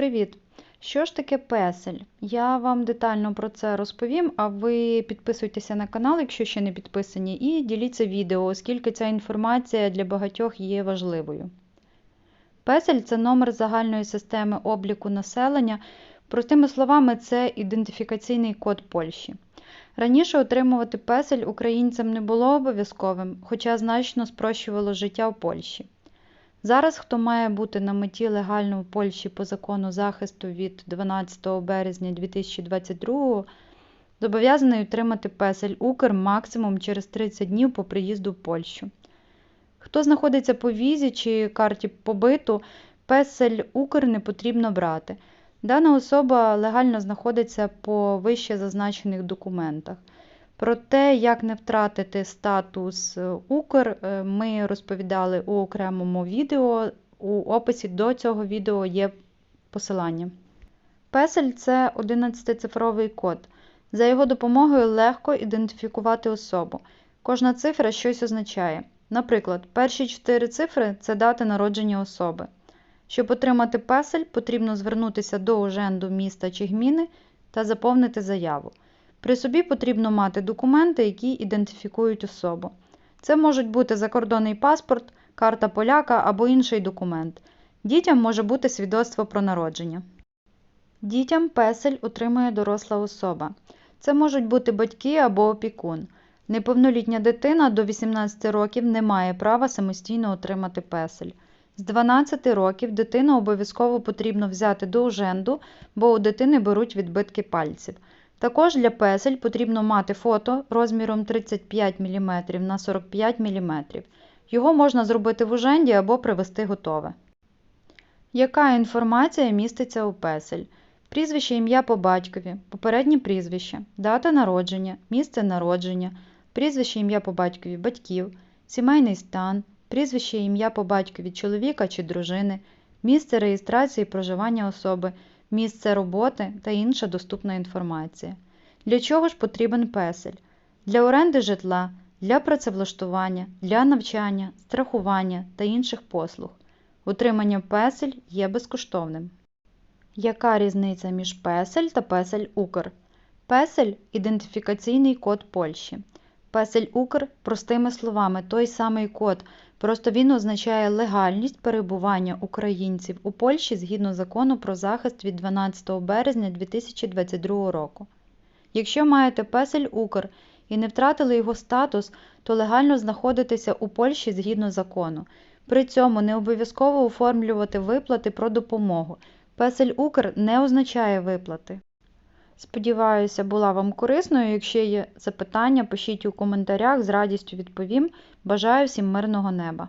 Привіт! Що ж таке песель? Я вам детально про це розповім, а ви підписуйтеся на канал, якщо ще не підписані, і діліться відео, оскільки ця інформація для багатьох є важливою. Песель це номер загальної системи обліку населення. Простими словами, це ідентифікаційний код Польщі. Раніше отримувати песель українцям не було обов'язковим, хоча значно спрощувало життя в Польщі. Зараз, хто має бути на меті легально в Польщі по закону захисту від 12 березня 2022 зобов'язаний отримати песель Укр максимум через 30 днів по приїзду в Польщу. Хто знаходиться по візі чи карті побиту, песель Укр не потрібно брати. Дана особа легально знаходиться по вище зазначених документах. Про те, як не втратити статус Укр, е, ми розповідали у окремому відео. У описі до цього відео є посилання. Песель це 11-цифровий код. За його допомогою легко ідентифікувати особу. Кожна цифра щось означає. Наприклад, перші чотири цифри це дата народження особи. Щоб отримати песель, потрібно звернутися до уженду міста чи гміни та заповнити заяву. При собі потрібно мати документи, які ідентифікують особу. Це можуть бути закордонний паспорт, карта поляка або інший документ. Дітям може бути свідоцтво про народження. Дітям песель отримує доросла особа. Це можуть бути батьки або опікун. Неповнолітня дитина до 18 років не має права самостійно отримати песель. З 12 років дитину обов'язково потрібно взяти до уженду, бо у дитини беруть відбитки пальців. Також для песель потрібно мати фото розміром 35 мм на 45 мм. Його можна зробити в уженді або привезти готове. Яка інформація міститься у песель? Прізвище ім'я по батькові, попереднє прізвище, дата народження, місце народження, прізвище ім'я по батькові батьків, сімейний стан, прізвище ім'я по батькові чоловіка чи дружини, місце реєстрації проживання особи, місце роботи та інша доступна інформація. Для чого ж потрібен песель? Для оренди житла, для працевлаштування, для навчання, страхування та інших послуг. Утримання песель є безкоштовним. Яка різниця між песель та песель Укр? Песель ідентифікаційний код Польщі. Песель Укр, простими словами, той самий код, просто він означає легальність перебування українців у Польщі згідно закону про захист від 12 березня 2022 року. Якщо маєте песель Укр і не втратили його статус, то легально знаходитеся у Польщі згідно закону. При цьому не обов'язково оформлювати виплати про допомогу. Песель Укр не означає виплати. Сподіваюся, була вам корисною. Якщо є запитання, пишіть у коментарях, з радістю відповім. Бажаю всім мирного неба!